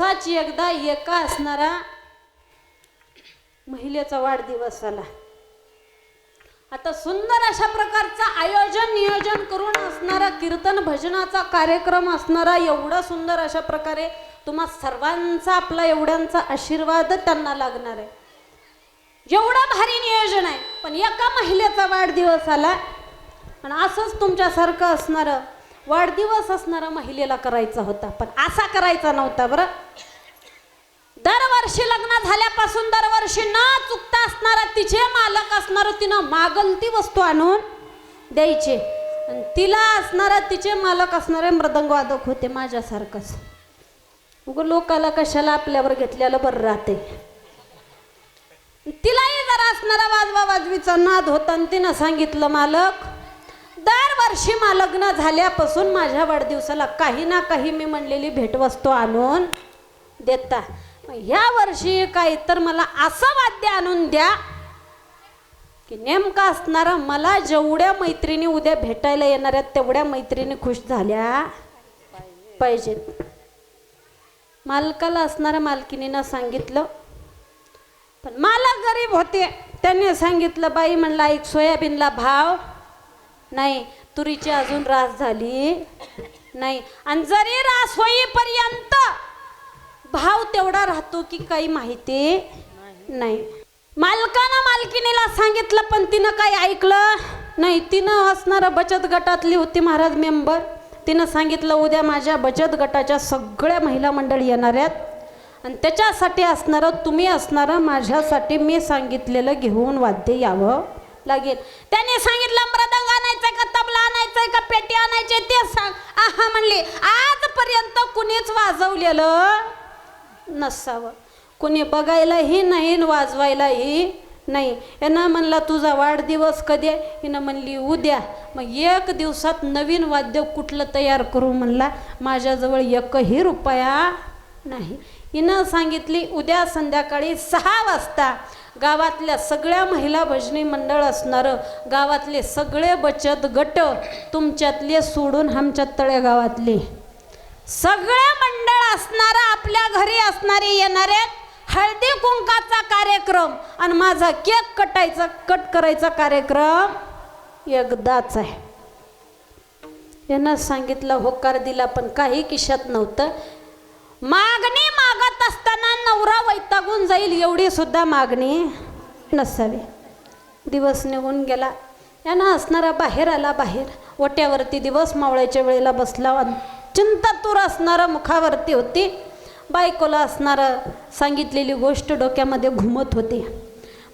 असाच एकदा एका असणारा महिलेचा वाढदिवस आला आता सुंदर अशा प्रकारचा आयोजन नियोजन करून असणारा कीर्तन भजनाचा कार्यक्रम असणारा एवढा सुंदर अशा प्रकारे तुम्हा सर्वांचा आपला एवढ्यांचा आशीर्वाद त्यांना लागणार आहे. एवढं भारी नियोजन आहे पण एका महिलेचा वाढदिवस आला आणि असंच तुमच्यासारखं असणारं वाढदिवस असणारा महिलेला करायचा होता पण असा करायचा नव्हता बरं. दरवर्षी लग्न झाल्यापासून दरवर्षी न चुकता असणारा तिचे मालक असणार तिनं मागल ती वस्तू आणून द्यायचे. तिला असणारा तिचे मालक असणारे मृदंगवादक होते माझ्यासारखंच. उग लोकाला कशाला आपल्यावर घेतलेलं बरं राहते. तिलाही जरा असणारा वाजवा वाजवीचा नाद होता आणि तिनं सांगितलं मालक दरवर्षी मा लग्न झाल्यापासून माझ्या वाढदिवसाला काही ना काही मी म्हणलेली भेटवस्तू आणून देता. ह्या वर्षी काही तर मला असं वाद्य आणून द्या की नेमका असणारा मला जेवढ्या मैत्रिणी उद्या भेटायला येणार आहेत तेवढ्या मैत्रिणी खुश झाल्या पाहिजेत मालकाला असणाऱ्या मालकिनीनं सांगितलं पण मालक गरीब होते. त्यांनी सांगितलं बाई म्हणला एक सोयाबीनला भाव नाही तुरीची अजून रास झाली. नाही. आणि जरी रास होईपर्यंत भाव तेवढा राहतो की काही माहिती नाही. मालकानं मालकिनीला सांगितलं पण तिनं काही ऐकलं नाही. तिनं असणारं बचत गटातली होती महाराज मेंबर. तिनं सांगितलं उद्या माझ्या बचत गटाच्या सगळ्या महिला मंडळी येणार आहेत. आणि त्याच्यासाठी असणारं तुम्ही असणारं माझ्यासाठी मी सांगितलेलं घेऊन वाद्य यावं लागेल. त्याने सांगितलं आणायचंय का? तबला आणायचंय का? पेटी आणायचे ते सांग. आहा म्हणले आजपर्यंत कुणीच वाजवलेलं नसावं. कुणी बघायलाही नाही वाजवायलाही नाही. यांना म्हणला तुझा वाढदिवस कधी हिनं म्हणली उद्या. मग एक दिवसात नवीन वाद्य कुठलं तयार करू म्हणला माझ्याजवळ एकही रुपया नाही. हिनं सांगितली उद्या संध्याकाळी सहा वाजता. गावातल्या सगळ्या महिला भजनी मंडळ असणारं गावातले सगळे बचत गट तुमच्यातले सोडून आमच्या तळेगावातले. सगळे मंडळ असणारं आपल्या घरी असणारे येणारे हळदी कुंकाचा कार्यक्रम आणि माझा केक कटायचा कट करायचा कार्यक्रम एकदाच आहे. यानं सांगितलं होकार दिला पण काही किशात नव्हतं. मागणी मागत असताना नवरा वैतागून जाईल एवढी सुद्धा मागणी नसावी. दिवस निघून गेला. यानं असणारा बाहेर आला बाहेर. ओट्यावरती दिवस मावळ्याच्या वेळेला बसला. चिंतातूर असणारं मुखावरती होती. बायकोला असणारं सांगितलेली गोष्ट डोक्यामध्ये घुमत होती.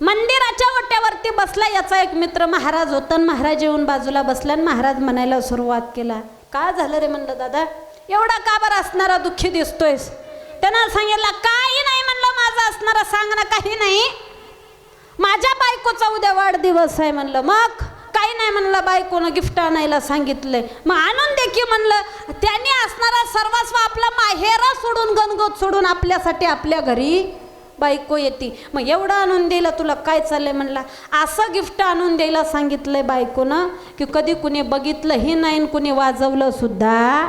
मंदिराच्या ओट्यावरती बसला याचा एक मित्र महाराज होता. आणि महाराज येऊन बाजूला बसला आणि महाराज म्हणायला सुरुवात केला. का झालं रे म्हणलं दादा? एवढा का बरं असणारा दुःखी दिसतोयस? त्यानं सांगितलं काही नाही म्हणलं माझं असणारा सांग ना काही नाही. माझ्या बायकोचा उद्या वाढदिवस आहे म्हणलं. मग काही नाही म्हणलं बायकोनं गिफ्ट आणायला सांगितलंय. मग आणून दे की म्हणलं. त्यांनी असणारा सर्वस्व आपला माहेरा सोडून गणगोत सोडून आपल्यासाठी आपल्या घरी बायको येते. मग एवढं आणून द्यायला तुला काय चाललंय म्हणला. असं गिफ्ट आणून द्यायला सांगितलंय बायकोनं की कधी कुणी बघितलंही नाही कुणी वाजवलं सुद्धा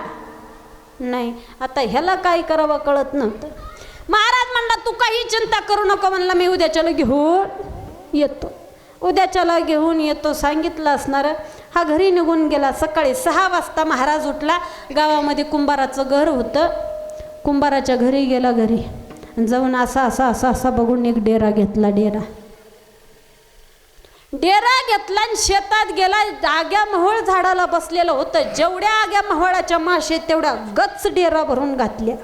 नाही. आता ह्याला काय करावं कळत नव्हतं. महाराज म्हणला तू काही चिंता करू नको म्हणला मी उद्याच्याला घेऊन येतो. उद्याच्याला घेऊन येतो. सांगितलं असणार हा घरी निघून गेला. सकाळी सहा वाजता महाराज उठला. गावामध्ये कुंभाराचं घर होतं. कुंभाराच्या घरी गेला घरी. जाऊन असा असा असा असा बघून एक डेरा घेतला डेरा. डेरा घेतला आणि शेतात गेला. आग्या महोळ झाडाला बसलेलं होतं. जेवढ्या आग्या महोळाच्या माशे तेवढ्या गच्च डेरा भरून घातल्या.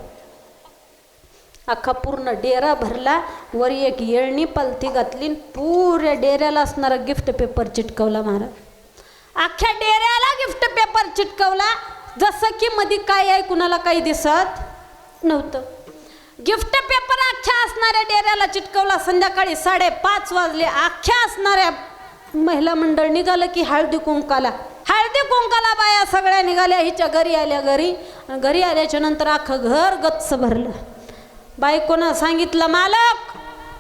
अख्खा पूर्ण डेरा भरला. वर एक येळणी पालथी घातली आणि पुऱ्या डेऱ्याला असणारा गिफ्ट पेपर चिटकवला महाराज. अख्ख्या डेऱ्याला गिफ्ट पेपर चिटकवला. जसं की मध्ये काय आहे कुणाला काही दिसत नव्हतं. गिफ्ट पेपर अख्ख्या असणाऱ्या डेऱ्याला चिटकवला. संध्याकाळी साडेपाच वाजले. अख्ख्या असणाऱ्या महिला मंडळ निघालं की हळदी कुंकाला. हळदी कुंकाला बाया सगळ्या निघाल्या हिच्या घरी आल्या घरी. घरी आल्याच्यानंतर अख्खं घर गच्च भरलं. बायकोनं सांगितलं मालक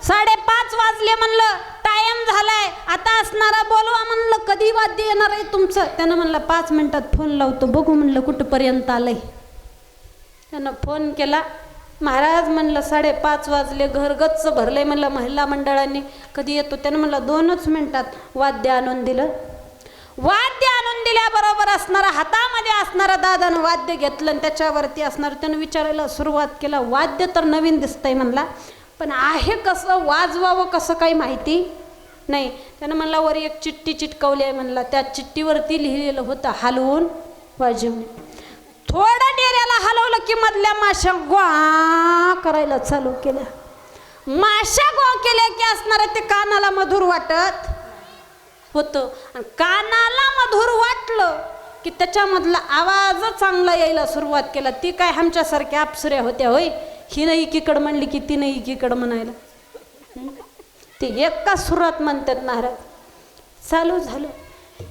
साडेपाच वाजले म्हणलं टाइम झालाय. आता असणारा बोलवा म्हणलं कधी वाद्य येणार आहे तुमचं? त्यानं म्हणलं पाच मिनिटात फोन लावतो. बघू म्हणलं कुठंपर्यंत आलंय. त्यानं फोन केला. महाराज म्हणलं साडेपाच वाजले घर गच्च भरलंय म्हणलं महिला मंडळांनी. कधी येतो त्यानं म्हणलं दोनच मिनिटात वाद्य आणून दिलं. वाद्य आणून दिल्याबरोबर असणारा हातामध्ये असणारा दादानं वाद्य घेतलं आणि त्याच्यावरती असणारं त्यानं विचारायला सुरुवात केला वाद्य तर नवीन दिसतंय म्हणला. पण आहे कसं वाजवावं कसं काही माहिती नाही. त्यानं म्हणला वर एक चिठ्ठी चिटकवली आहे म्हणला. त्या चिठ्ठीवरती लिहिलेलं होतं हलवून वाजवणे. थोडं डेऱ्याला हलवलं की मधल्या माशा ग्वा करायला चालू केल्या. माशा गो केल्या की असणार ते कानाला मधुर वाटत होतं. आणि कानाला मधुर वाटलं की त्याच्यामधला आवाज चांगला यायला सुरुवात केला. ती काय आमच्यासारख्या अप्सऱ्या होत्या होय? हिनं एकीकडं म्हणली की तिनं एकीकडं म्हणायला. ते एका सुरात म्हणतात महाराज चालू झालं.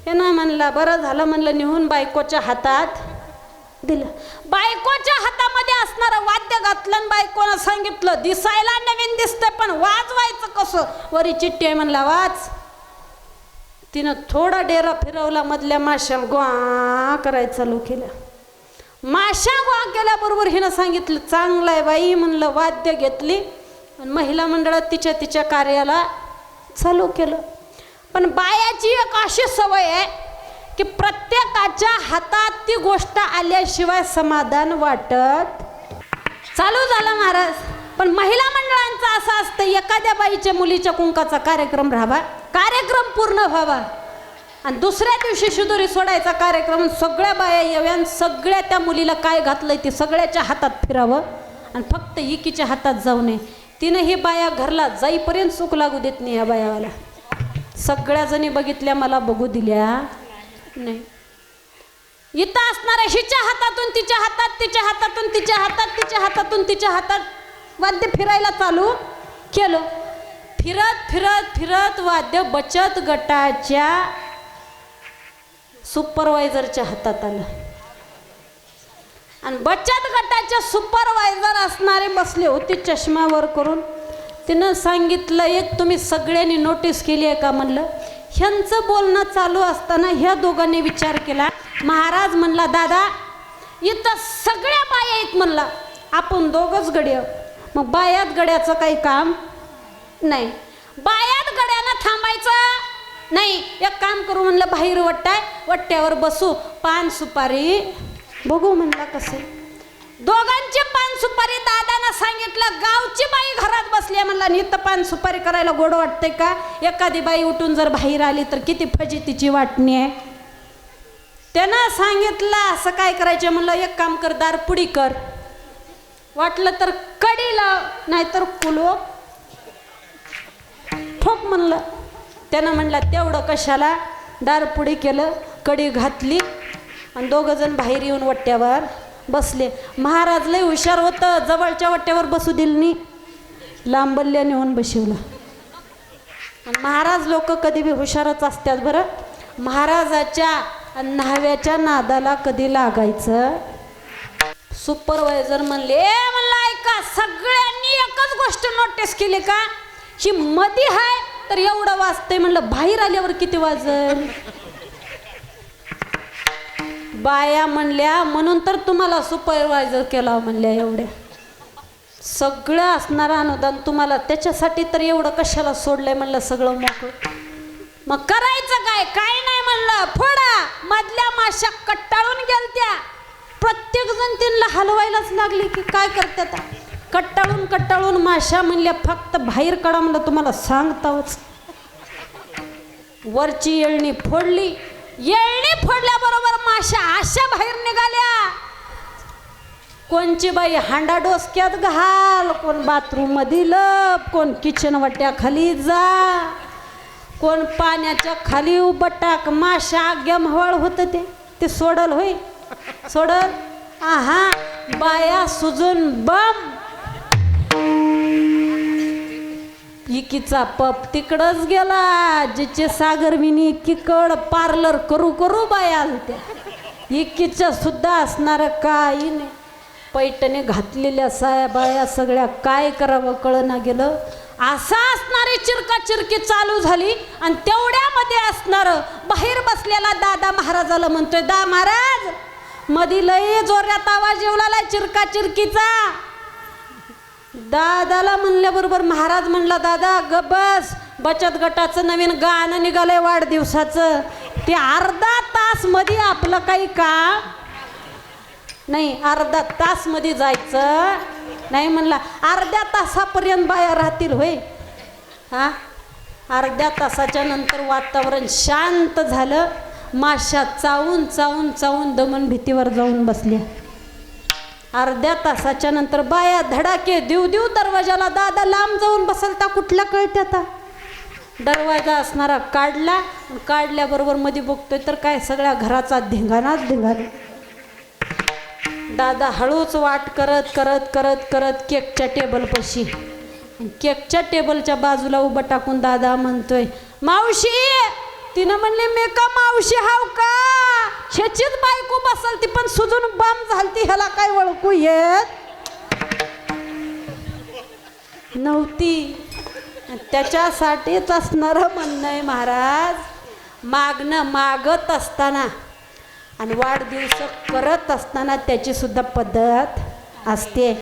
ना म्हणला बरं झालं. म्हणलं निहून बायकोच्या हातात दिलं. बायकोच्या हातामध्ये असणारं वाद्य घातलं आणि बायकोनं सांगितलं दिसायला नवीन दिसतं पण वाजवायचं कसं? वरी चिठ्ठी आहे म्हणला वाच. तिनं थोडा डेरा फिरवला मधल्या माश्या गोळा करायचं चालू केल्या माशा ग्वा केल्याबरोबर हिनं सांगितलं चांगलं आहे बाई म्हणलं वाद्य घेतली. आणि महिला मंडळात तिच्या तिच्या कार्याला चालू केलं. पण बायाची एक अशी सवय आहे की प्रत्येकाच्या हातात ती गोष्ट आल्याशिवाय समाधान वाटत. चालू झालं महाराज. पण महिला मंडळांचं असं असतं एखाद्या बाईच्या मुलीच्या कुंकाचा कार्यक्रम राहावा कार्यक्रम पूर्ण व्हावा. आणि दुसऱ्या दिवशी शिदोरी सोडायचा कार्यक्रम सगळ्या बाया येव्यान आणि सगळ्या त्या मुलीला काय घातलंय ते सगळ्याच्या हातात फिरावं. आणि फक्त इकीच्या हातात जाऊ नये. तिनं ही बाया घरला जाईपर्यंत सुख लागू देत नाही या बायावाला. सगळ्या जणी बघितल्या मला बघू दिल्या. नाही. इथं असणाऱ्या हिच्या हातातून तिच्या हातात तिच्या हातातून तिच्या हातात तिच्या हातातून तिच्या हातात. वाद्य फिरायला चालू केलं. फिरत फिरत फिरत वाद्य बचत गटाच्या सुपरवायझरच्या हातात आलं. आणि बचत गटाच्या सुपरवायझर असणारे बसले होते चष्मावर करून. तिनं सांगितलं एक तुम्ही सगळ्यांनी नोटीस केली आहे का? म्हणलं. ह्यांचं बोलणं चालू असताना ह्या दोघांनी विचार केला. महाराज म्हणला दादा इथं सगळ्या बाया आहेत म्हणला. आपण दोघंच गड्या. मग बायात गड्याचं काही काम नाही. बायात गड्यानं थांबायचं नाही. एक काम करू म्हणलं बाहेर वट्टाय वट्ट्यावर बसू. पान सुपारी बघू म्हणला कसे. दोघांची पान सुपारी दादानं सांगितलं गावची बाई घरात बसली म्हणला नित्य पान सुपारी करायला गोड वाटते का? एखादी बाई उठून जर बाहेर आली तर किती फजितीची वाटणी आहे. त्यानं सांगितलं असं काय करायचं? म्हणलं एक काम कर दार पुडी कर. वाटलं तर कडी लाव नाहीतर कुलो. ठोक म्हणलं. त्यानं म्हणलं तेवढं कशाला? दारपुडी केलं कडी घातली आणि दोघं जण बाहेर येऊन वट्ट्यावर बसले. महाराज लय हुशार होतं. जवळच्या वट्ट्यावर बसू दिल नाही. लांबल्या नेऊन बसवलं महाराज लोक कधी बी हुशारच असतात बरं. महाराजाच्या न्हाव्याच्या नादाला कधी लागायचं? सुपरवायझर म्हणले "ए," म्हणलं ऐका सगळ्यांनी एकच गोष्ट नोटीस केली का? ही मधी आहे तर एवढं वाजतंय. म्हणलं बाहेर आल्यावर किती वाजल? बाया म्हणल्या म्हणून तर तुम्हाला सुपरवायझर केला म्हणल्या एवढ्या. सगळं असणारं अनुदान तुम्हाला त्याच्यासाठी तर एवढं कशाला सोडलंय म्हणलं सगळं मोकळं. मग करायचं काय? काय नाही म्हणलं. फोडा. मधल्या माशा कट्टाळून गेलत्या. प्रत्येक जण त्यांना हलवायलाच लागली की काय करतात? कट्टाळून कट्टाळून माशा म्हणल्या फक्त बाहेर काढा म्हणलं तुम्हाला सांगतावच. वरची येळणी फोडली. येळणी फोडल्याबरोबर माशा अशा बाहेर निघाल्या. कोणची बाई हांडा डोसक्यात घाल कोण बाथरूम मधी लप कोण किचन वाट्या खाली जा कोण पाण्याच्या खाली उभं माशा आग्या म्हवाळ होतं ते. ते सोडल होय. सोडल. आहा बाया सुजून बम. इकीचा पप तिकडच गेला. जिचे सागर विनी इकीकड पार्लर करू करू बाया आलत्या. इकीच्या सुद्धा असणार काही नाही पैठणी घातलेल्या साया बाया सगळ्या काय करावं कळना गेलं. असा असणारी चिरका चिरकी चालू झाली आणि तेवढ्यामध्ये असणारं बाहेर बसलेला दादा महाराजाला म्हणतोय दा महाराज मधी लय जोरात आवाज येऊ लागला चिरका चिरकीचा दादाला म्हणल्याबरोबर महाराज म्हणला दादा ग बस. बचत गटाचं नवीन गाणं निघालंय वाढदिवसाचं. ते अर्धा तासमध्ये आपलं काही का? नाही अर्धा तासमध्ये जायचं. नाही म्हणला अर्ध्या तासापर्यंत बाया राहतील होय. हा? अर्ध्या तासाच्या नंतर वातावरण शांत झालं. माशा चावून चावून चावून दमन भीतीवर जाऊन बसल्या. अर्ध्या तासाच्या नंतर बाया धडाके देऊ देऊ दरवाजाला दादा लांब जाऊन बसलता कुठला कळते आता? दरवाजा असणारा काढला काढल्याबरोबरमध्ये बघतोय तर काय सगळ्या घराचा धिंगाणाच धिंगाणा. दादा हळूच वाट करत करत करत करत केकच्या टेबलपाशी केकच्या टेबलच्या बाजूला उभं टाकून दादा म्हणतोय मावशी! तिनं म्हणले मी का मावशी हाव का? ह्याचीच बायको बसल ती पण सुजून बम झालती ह्याला काय ओळखू येत नव्हती. त्याच्यासाठीच असणारं म्हणणं आहे महाराज. मागणं मागत असताना आणि वाढदिवस करत असताना त्याची सुद्धा पद्धत असते.